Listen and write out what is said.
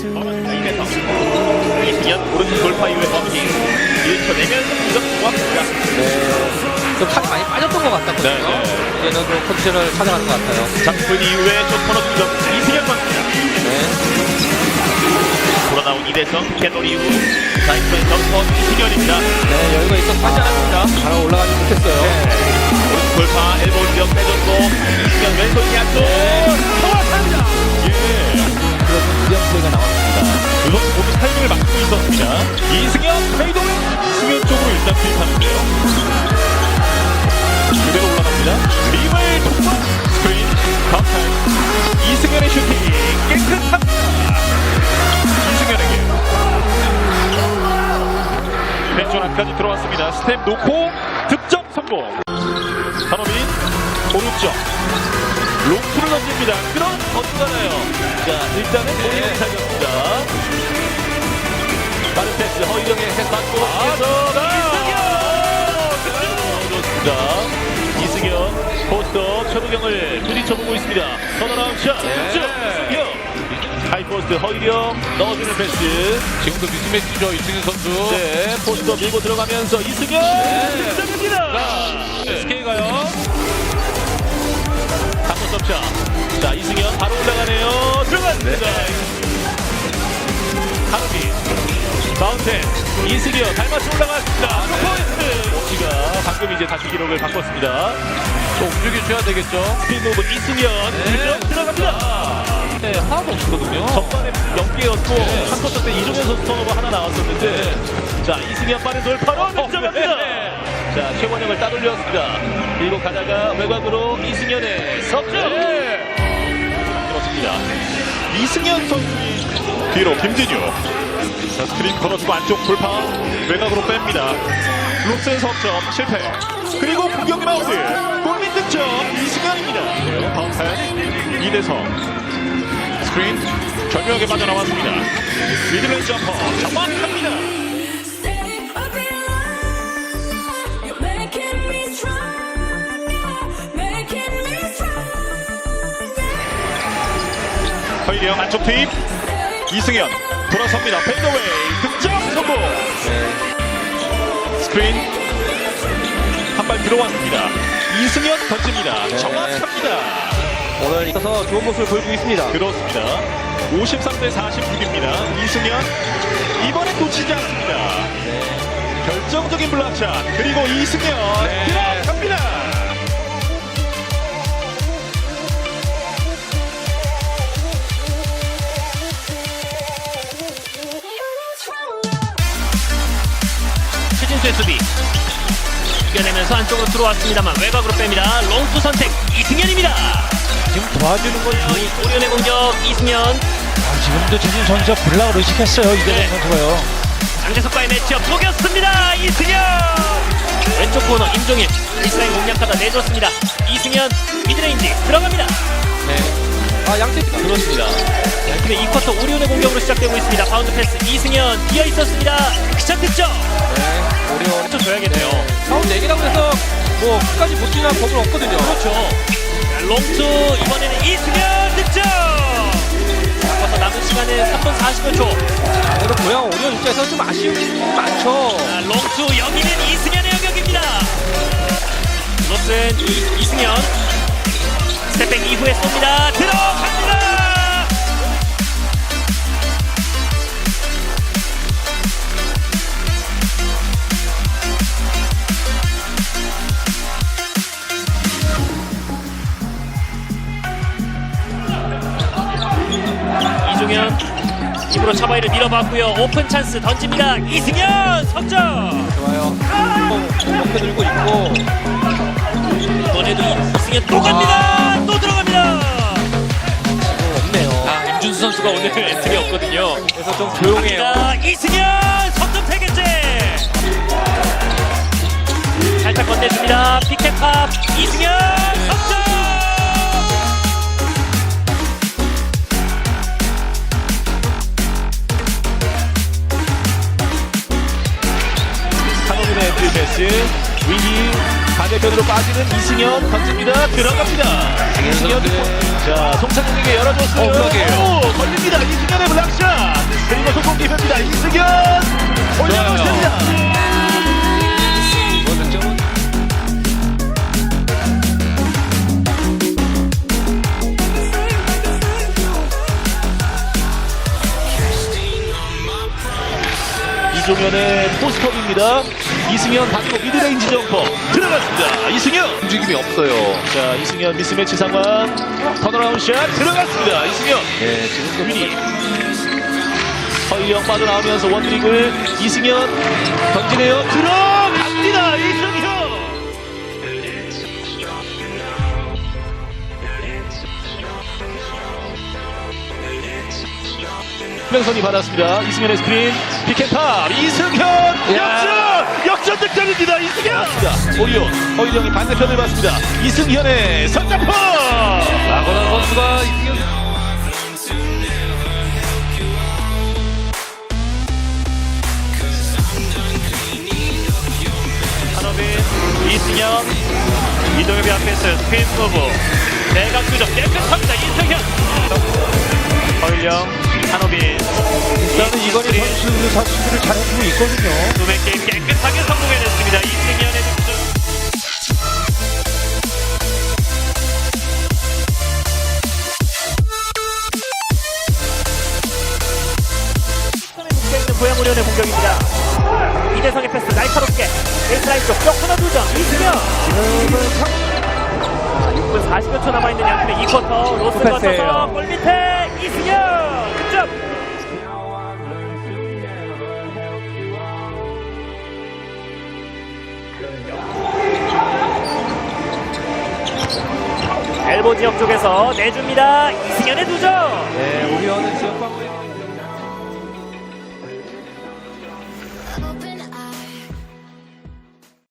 to 이내서 이승현 오른쪽 돌파 이후에 범기 밀쳐내면서 공격 좋았습니다. 네. 좀 살이 많이 빠졌던 것 같거든요. 네, 네. 이제는 좀 컨디션을 찾아가는 것 같아요. 장군 이후에 쇼코너 공격 이승현 선수입니다. 네. 돌아나온 이대성 캐논 이후 자이프의 점퍼 이승현입니다. 네, 여유가 있어서 빠지 않았습니다. 바로 올라가지 못했어요. 오른쪽 돌파 엘보 공격 빼줬고 이승현 왼손. 그런 위험 플레이가 나왔습니다. 두 선수 모두 타이밍을 맞고 있었습니다. 이승현 페이도 이승현 쪽으로 일단 투입하는데요. 그대로 올라갑니다. 리발 통과 스크린 카운터 이승현의 슈팅 깨끗합니다. 이승현에게 왼쪽 안까지 들어왔습니다. 스텝 놓고 득점 성공. 산호민 오른쪽 롱프를 던집니다. 그럼 어디가나요? 자 일단은 본인을 살렸습니다. 빠른 패스 허이정의 패스 받고 이승현 좋습니다. 이승현 포스터 최부경을 부딪혀보고 있습니다. 턴어라운 샷 득점 이승현 하이포스트 허이령 넣어주는 패스 지금도 미스매치죠, 이승윤 선수. 네 포스터 밀고 들어가면서 이승현 득점입니다. SK가요. 자 이승현 바로 올라가네요. 들어갔습니다. 한비 마운틴 이승현 닮아서 올라갔습니다. 포인트. 오치가 방금 이제 다시 기록을 바꿨습니다. 좀 움직여줘야 되겠죠. 스피드 무브 이승현. 득점 들어갑니다. 네, 하나도 없거든요. 전반에 0개였고 한 쿼터 때 이종현 선수 턴오버 하나 나왔었는데 자 이승현 빠른 돌파로 득점합니다. 자 최원영을 따돌렸습니다. 밀고 가다가 외곽으로 이승현의 석점 그렇습니다. 이승현 선수의 뒤로 김진유. 자 스크린 걸어주고 안쪽 돌파 외곽으로 뺍니다. 록센 석점 실패. 그리고 공격 마운드. 골밑 득점 이승현입니다. 바운스 이대성 스크린 절묘하게 빠져나왔습니다. 미들레인 점퍼. 정확합니다. 허이령 안쪽 투입 이승현 돌아섭니다. 펜더웨이 득점 성공. 스크린 한 발 들어왔습니다. 이승현 던집니다. 정확합니다. 오늘 있어서 좋은 모습을 보여주고 있습니다. 그렇습니다. 53대 46입니다. 이승현 이번엔 놓치지 않습니다. 결정적인 블락샷 그리고 이승현 들어갑니다. 최진수의 수비. 이겨내면서 안쪽으로 들어왔습니다만 외곽으로 뺍니다. 롱투 선택 이승현입니다. 지금 도와주는 건이 오리온의 공격 이승현. 아, 지금도 최진 선수가 블락을 의식했어요 이대성 네. 선수가요. 장재석과의 매치업 속였습니다. 이승현! 왼쪽 코너 임종일. 베이스라인 공략하다 내줬습니다. 이승현 미드레인지 들어갑니다. 네. 아, 양팀 그렇습니다 양팀의 2쿼터 오리온의 공격으로 시작되고 있습니다 바운드 패스 이승현 비어 있었습니다 그샷 득점 네. 오리온. 좀 줘야겠네요 사운 4개라고 해서 뭐 끝까지 못 뛰는 법은 없거든요. 그렇죠. 자, 롱투 이번에는 이승현 득점. 바꿔서 남은 시간은 3분 40여 초. 자, 오늘 고양 오리온 입장에서 좀 아쉬움이 많죠. 자, 롱투 여기는 이승현의 영역입니다. 로스는 이, 이승현 스텝백 이후에 쏩니다. 들어갑니다. 이종현 입으로 차바이를 밀어봤고요. 오픈 찬스 던집니다. 이승현 석점. 좋아요. 한번 이렇게 들고 있고. 이번에도 이- 이승현 또 갑니다. 선수가 오늘 엔트리 없거든요. 그래서 좀 조용해요. 갑니다. 이승현 석점 3개째. 살짝 건네줍니다. 픽앤팝 이승현 석점. 한호민의 엔트리 패스 위기 반대편으로 빠지는 이승현 던집니다. 들어갑니다. 이승현 자, 송창용에게 열어줬어요. 어. 오, 걸립니다. 이승현의 블락샷. 그리고 속공 기회입니다. 이승현 올려놓습니다. 이종현의 포스터입니다. 이승현 받고 미드레인지 점퍼 들어갔습니다. 이승현 움직임이 없어요. 자 이승현 미스매치 상황 턴어라운드 샷 들어갔습니다. 이승현 네, 지금 유리 허일영 빠져나오면서 원드릭을 이승현 던지네요. 들어 명선이 받았습니다. 이승현의 스크린 피켓탑 이승현 역전 역전 득점입니다. 이승현 오리온 허일영이 반대편을 봤습니다. 이승현의 선장포 나고나 선수가 이승현 이승현, 이동엽이 앞에서 스페인 무브. 대각 교정 선수 선수들을 잘해주고 있거든요. 두배 게임 깨끗하게 성공해냈습니다. 이승현의 득점. 있는 고양우련의 공격입니다. 이대성의 패스 날카롭게 베이스라인 쪽 벽하나 두점 이승현 지금은 6분 40여 초 남아있는 양팀의 2쿼터 로스 맞춰서 골 밑에 이승현 지역 쪽에서 내줍니다. 이승현의 두점. 네, 어느 지역 방어에